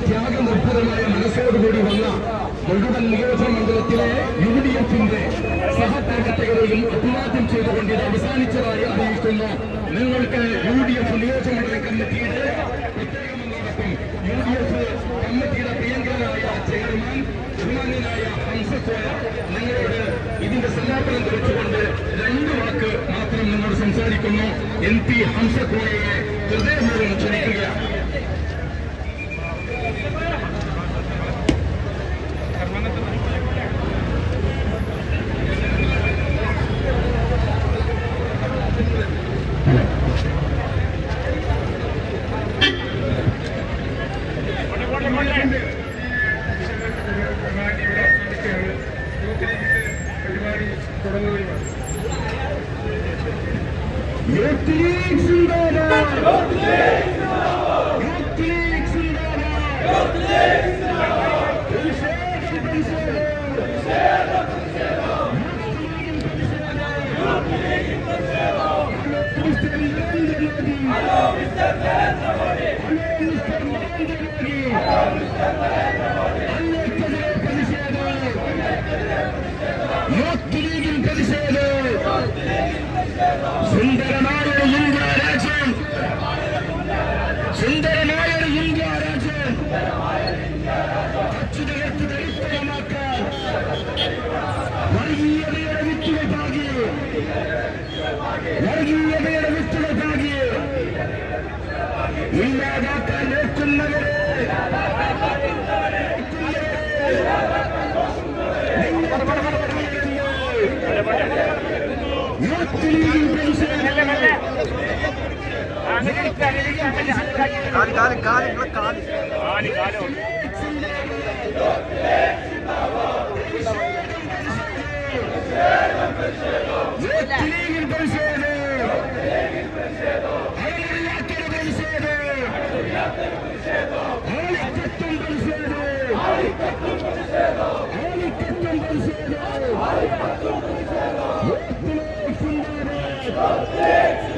ത്യാഗനിർഭരമായ മനസ്സോടുകൂടി വന്ന മുഴുവൻ നിയോജകമണ്ഡലത്തിലെ യു ഡി എഫിന്റെ സഹപ്രവർത്തകരെയും അഭിവാദ്യം ചെയ്തുകൊണ്ട് ഇത് അവസാനിച്ചതായി അറിയിക്കുന്നു. നിങ്ങൾക്ക് യു ഡി എഫ് നിയോജകമണ്ഡല കമ്മിറ്റിയുടെ പ്രത്യേകമെന്നോടൊപ്പം യു ഡി എഫ് കമ്മിറ്റിയുടെ പ്രിയങ്കരനായ ചെയർമാൻ ബഹുമാന്യനായ ഹംസത്തോയ നിങ്ങളോട് ഇതിന്റെ സമാപനം കുറിച്ചുകൊണ്ട് രണ്ട് വാക്ക് മാത്രം നിങ്ങളോട് സംസാരിക്കുന്നു. എം പി ഹംസക്കോയയെ ഹൃദയപൂർവം ക്ഷണിക്കുകയാണ് യൂത്ത് ലീഗ് സിന്ദാബാദ് യൂത്ത് ലീഗ് സിന്ദാബാദ് പ്രതിഷേധം പ്രതിഷേധം mister Narendra Modi hello mister Narendra Modi അങ്ങേക്കെതിരെ പ്രതിഷേധം യൂത്ത് ലീഗിൻ പ്രതിഷേധം സുന്ദരമായ ഒരു ഇന്ത്യ രാജ്യം സുന്ദരമായ ഒരു ഇന്ത്യ രാജ്യം അച്യുതകത്ത് ദരിദ്രമാക്കാൻ വർഗീയതയുടെ വിത്തുകൾ പാകി വർഗീയതയുടെ വിത്തുകൾ പാകി ഇല്ലാതാക്കാൻ നോക്കുന്നവരെ യൂത്ത് ലീഗിൻ പ്രതിഷേധം കാൽ കാൽ കാൽ ഇവിടെ കാൽ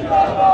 জিন্দাবাদ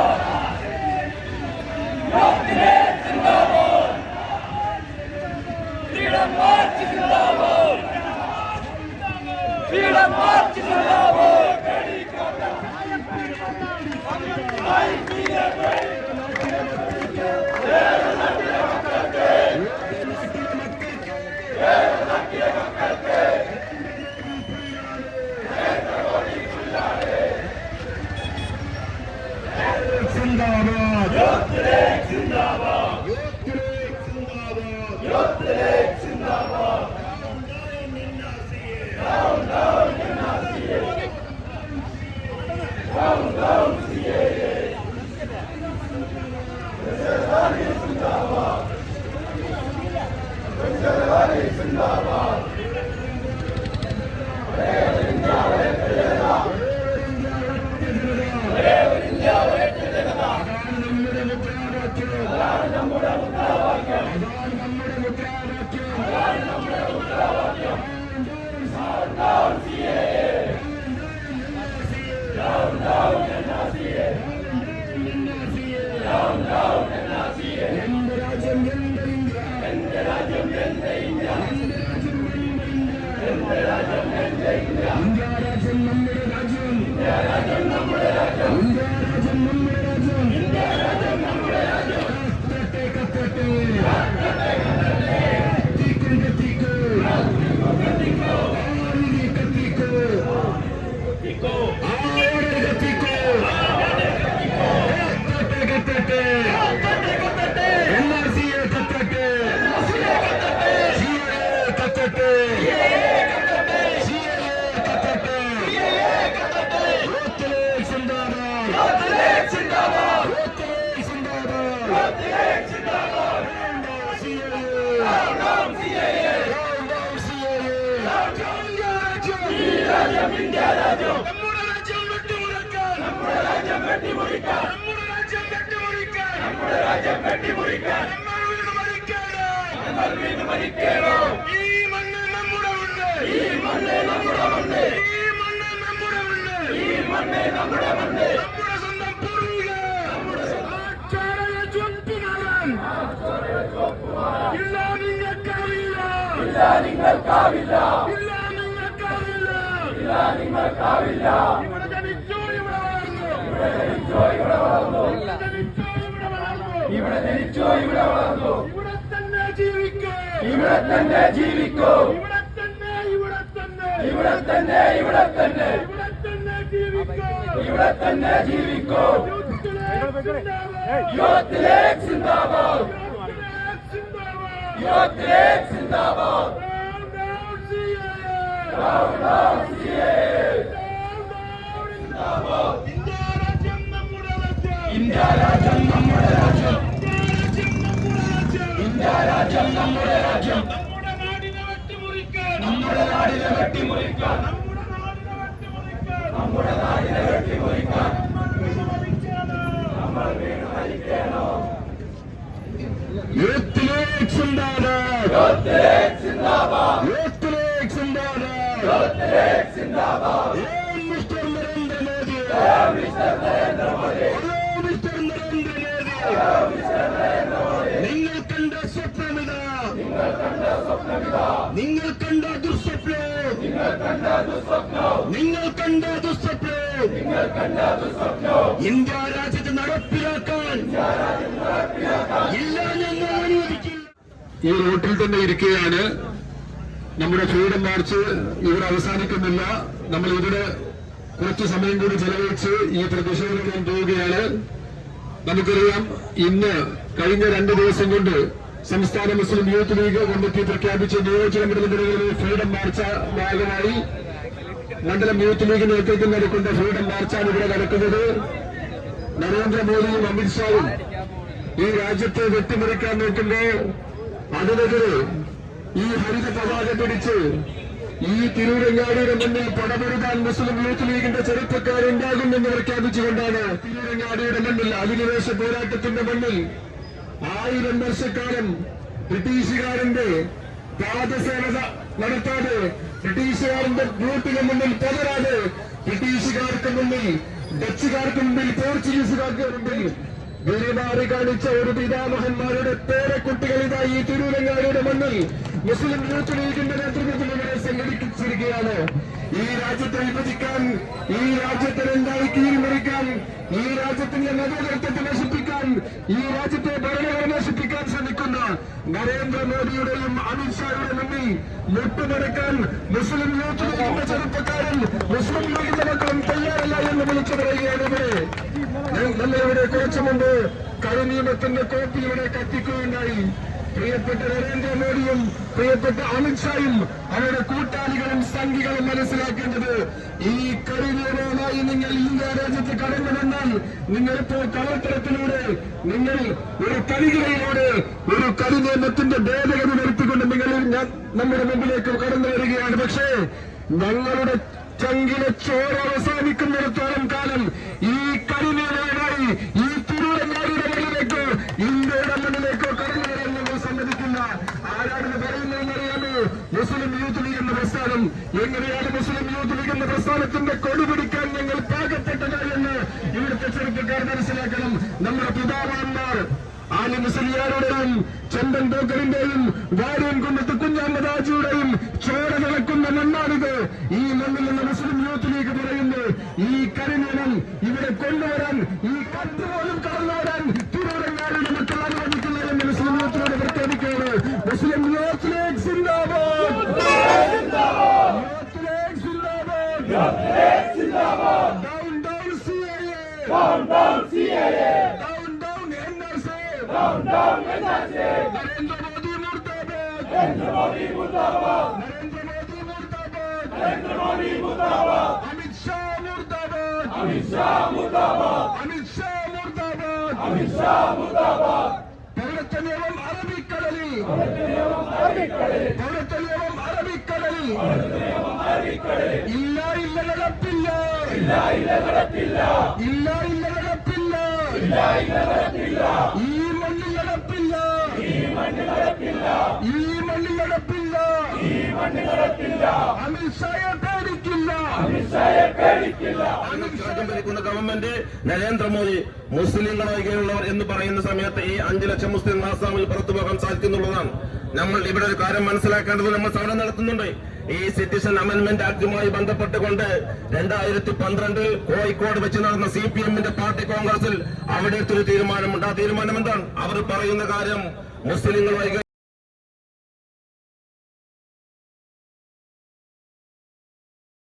ഇന്ത്യ രാജ്യം നമ്മുടെ രാജ്യം ഇന്ത്യ രാജ്യം നമ്മുടെ രാജ്യം കത്തട്ടെ. എൻ ആർ സിഎ കത്തട്ടെ. സിഎ കത്തട്ടെ. നമ്മുടെ രാജ്യം വെട്ടിമുറിക്കാൻ. നമ്മുടെ രാജ്യം വെട്ടിമുറിക്കാൻ. നമ്മുടെ രാജ്യം വെട്ടിമുറിക്കാൻ. നമ്മുടെ രാജ്യം വെട്ടിമുറിക്കാൻ നമ്മൾ വീണ് മരിക്കാനോ നമ്മൾ വീണ് മരിക്കാനോ ഈ മണ്ണ് നമ്മുടെ ഈ മണ്ണ് നമ്മുടെ ഈ മണ്ണ് നമ്മുടെ ഈ മണ്ണ് നമ്മുടെ നമ്മുടെ സ്വന്തം പൂർവിക നമ്മുടെ ആചാര ചുറ്റുമാറാൻ ഇല്ല നിങ്ങൾക്കാവില്ല. ഇല്ല നിങ്ങൾക്കാവില്ല. ഇല്ല നിങ്ങൾക്കാവില്ല ഇല്ല നിങ്ങൾക്കാവില്ല ഇവിടെ ജനിച്ചോ ഇവിടെ വളർന്നു. ഇവിടെ ജനിച്ചോ ഇവിടെ വളർന്നു ഇവിടെ ജനിച്ചു ഇവിടെ വളർന്നു ഇവിടെ ജനിച്ചു ഇവിടെ വളർന്നു. ഇവിടെ തന്നെ ജീവിക്കൂ. ഇവിടെ തന്നെ ജീവിക്കൂ. ഇവിടെ തന്നെ ഇവിടെ തന്നെ. ഇവിടെ തന്നെ ഇവിടെ തന്നെ. ഇവിടെ തന്നെ ജീവിക്കൂ. ഇവിടെ തന്നെ ജീവിക്കൂ. യൂത്ത് ലേക്ക് സിന്ദാബാദ്. യൂത്ത് ലേക്ക് സിന്ദാബാദ്! ഇന്ത്യ രാജ്യം നമ്മുടെ രാജ്യം നാടിനെ വെട്ടിമുറിക്കാൻ. നമ്മുടെ നാടിനെ വെട്ടിമുറിക്കാൻ. യൂത്ത് ലീഗ് സിന്ദാബാദ് യൂത്ത് ലീഗ് സിന്ദാബാദ് യൂത്ത് ലീഗ് സിന്ദാബാദ് യൂത്ത് ലീഗ് സിന്ദാബാദ് mister Narendra Modi. Mister Narendra Modi. Mister Narendra Modi. Mister സ്വപ്നമിതാ നിങ്ങൾ കണ്ട ദുസ്വപ്നം. നിങ്ങൾ കണ്ട ദുസ്വപ്നം. ഇന്ത്യ രാജ്യത്ത് നടപ്പിലാക്കാൻ ഇല്ല ഞങ്ങൾ അനുവദിക്കില്ല. ഈ റോട്ടിൽ തന്നെ ഇരിക്കുകയാണ്. നമ്മുടെ ഫ്രീഡം മാർച്ച് ഇവിടെ അവസാനിക്കുന്നില്ല. നമ്മൾ ഇവിടെ കുറച്ച് സമയം കൂടി ചെലവഴിച്ച് ഈ പ്രതിഷേധം പോവുകയാണ്. നമുക്കറിയാം ഇന്ന് കഴിഞ്ഞ രണ്ട് ദിവസം കൊണ്ട് സംസ്ഥാന മുസ്ലിം യൂത്ത് ലീഗ് കമ്മിറ്റി പ്രഖ്യാപിച്ച നിയോജക മണ്ഡലങ്ങളിലെ ഫ്രീഡം മാർച്ച ഭാഗമായി മണ്ഡലം യൂത്ത് ലീഗ് നേതൃത്വം നടക്കുന്ന ഫ്രീഡം മാർച്ചാണ് ഇവിടെ നടക്കുന്നത്. നരേന്ദ്രമോദിയും അമിത്ഷായും ഈ രാജ്യത്തെ വെട്ടിമുറിക്കാൻ നോക്കുമ്പോൾ അതിനെതിരെ ഈ ഹരിത പതാക പിടിച്ച് ഈ തിരൂരങ്ങാടിയുടെ മുന്നിൽ പടപൊരുതാൻ മുസ്ലിം യൂത്ത് ലീഗിന്റെ ചെറുപ്പക്കാരുണ്ടാകുമെന്ന് പ്രഖ്യാപിച്ചുകൊണ്ടാണ് തിരൂരങ്ങാടിയുടെ മുന്നിൽ അധിനിവേശ പോരാട്ടത്തിന്റെ മുന്നിൽ ആയിരം വർഷക്കാലം ബ്രിട്ടീഷുകാരന്റെ രാജസേന നടത്താതെ ബ്രിട്ടീഷുകാരന്റെ ഗ്രൂപ്പിന് മുന്നിൽ പതരാതെ ബ്രിട്ടീഷുകാർക്ക് മുന്നിൽ ഡച്ചുകാർക്ക് മുമ്പിൽ പോർച്ചുഗീസുകാർക്ക് മുമ്പിൽ ഗുരുമാറി കാണിച്ച ഒരു പിതാമഹന്മാരുടെ പേരക്കുട്ടികൾ ഇതാ ഈ തിരുവരങ്ങാരുടെ മണ്ണിൽ മുസ്ലിം യൂത്ത് ലീഗിന്റെ നേതൃത്വത്തിൽ ഇവരെ സംഘടിപ്പിച്ചിരിക്കുകയാണ്. ഈ രാജ്യത്തെ വിഭജിക്കാൻ ഈ രാജ്യത്തെ രണ്ടായി കീഴ്മറിക്കാൻ ഈ രാജ്യത്തിന്റെ നേതൃത്വത്തെ നശിപ്പിക്കാൻ ഈ രാജ്യത്തെ ഭരണഘടന നശിപ്പിക്കാൻ ശ്രമിക്കുന്ന നരേന്ദ്രമോദിയുടെയും അമിത്ഷായുടെ മുന്നിൽ മുട്ടുമടക്കാൻ മുസ്ലിം യൂത്ത് ലീഗിന്റെ ചെറുപ്പക്കാരും മുസ്ലിം ലീഗിന്റെ മക്കളും തയ്യാറല്ല എന്ന് വിളിച്ചു പറയുകയാണ് ഇവിടെ നമ്മളിവിടെ കുറച്ചു മുമ്പ് കരിനിയമത്തിന്റെ കോപ്പി ഇവിടെ കത്തിക്കുകയുണ്ടായി. പ്രിയപ്പെട്ട നരേന്ദ്രമോദിയും പ്രിയപ്പെട്ട അമിത്ഷായും അവരുടെ കൂട്ടാളികളും സംഘികളും മനസ്സിലാക്കേണ്ടത് ഈ കരിനിയമവുമായി നിങ്ങൾ ഇന്ത്യ രാജ്യത്ത് കടന്നു വന്നാൽ നിങ്ങളിപ്പോൾ കള്ളത്തരത്തിലൂടെ നിങ്ങൾ ഒരു കരികിലയിലൂടെ ഒരു കരിനിയമത്തിന്റെ ഭേദഗതി വരുത്തിക്കൊണ്ട് നിങ്ങൾ നമ്മുടെ മുമ്പിലേക്ക് കടന്നു വരികയാണ്. പക്ഷേ ഞങ്ങളുടെ ചങ്കിലെ ചോര അവസാനിക്കുന്നിടത്തോളം കാലം മുസ്ലിം യൂത്ത് ലീഗ് എന്ന പ്രസ്ഥാനം. എങ്ങനെയാണ് മുസ്ലിം യൂത്ത് ലീഗ് എന്ന പ്രസ്ഥാനത്തിന്റെ കൊടുപിടിക്കാൻ ഞങ്ങൾ പാകപ്പെട്ടത് എന്ന് ഇവിടുത്തെ ചെറുപ്പക്കാർ മനസ്സിലാക്കണം. നമ്മുടെ പിതാവാന്മാർ ആലി മുസ്ലിയാരുടെയും ചന്ദൻ തോക്കറിന്റെയും വാര്യൻ കുന്നത്ത് കുഞ്ഞാമദാജിയുടെയും ചോര നടക്കുന്ന മണ്ണാണിത്. ഈ മണ്ണിൽ നിന്ന് മുസ്ലിം യൂത്ത് ലീഗ് പറയുന്നു ഈ കരിനിണം ഇവിടെ കൊണ്ടുവരാൻ ഈ കത്ത് പോലും കടന്നു വരാൻ തിരുവരങ്ങാടിയുടെ മക്കൾ അനുവദിക്കില്ല എന്ന് മുസ്ലിം യൂത്തിനോട് പ്രഖ്യാപിക്കുകയാണ് മുസ്ലിം youth down CAA! Down down NRC! Down down NRC! Narendra Modi Murtabad! Narendra Modi Murtabad! Narendra Modi Murtabad! Narendra Modi Murtabad! Amit Shah Murtabad! Amit Shah Murtabad! Amit Shah Murtabad! Amit Shah Murtabad! பௌரத்தனியவம் அரபிக்கடலில் பௌரத்தனியவம் அரபிக்கடலில் பௌரத்தனியவம் ഇല്ല ഇല്ല നടപ്പില്ല ഇല്ല ഇല്ല നടപ്പില്ല ഇല്ല ഇല്ല നടപ്പില്ല ഈ ഈ നടപ്പില്ല. അമിത്ഷായെ പേടിക്കില്ല. ഭരിക്കുന്ന ഗവൺമെന്റ് നരേന്ദ്രമോദി മുസ്ലിങ്ങളൊഴികെയുള്ളവർ എന്ന് പറയുന്ന സമയത്ത് ഈ അഞ്ചു ലക്ഷം മുസ്ലിം ആസാമിൽ പുറത്തു പോകാൻ സാധിക്കുന്നുള്ളതാണ്. നമ്മൾ ഇവിടെ ഒരു കാര്യം മനസ്സിലാക്കേണ്ടത് നമ്മൾ സമരം നടത്തുന്നുണ്ട്. ഈ സിറ്റിസൺ അമെന്റ്മെന്റ് ആക്ടുമായി ബന്ധപ്പെട്ടുകൊണ്ട് രണ്ടായിരത്തി പന്ത്രണ്ടിൽ കോഴിക്കോട് വെച്ച് നടന്ന സി പി എമ്മിന്റെ പാർട്ടി കോൺഗ്രസിൽ അവിടെ ഒരു തീരുമാനമുണ്ട്. ആ തീരുമാനം എന്താണ്? അവർ പറയുന്ന കാര്യം മുസ്ലിങ്ങൾ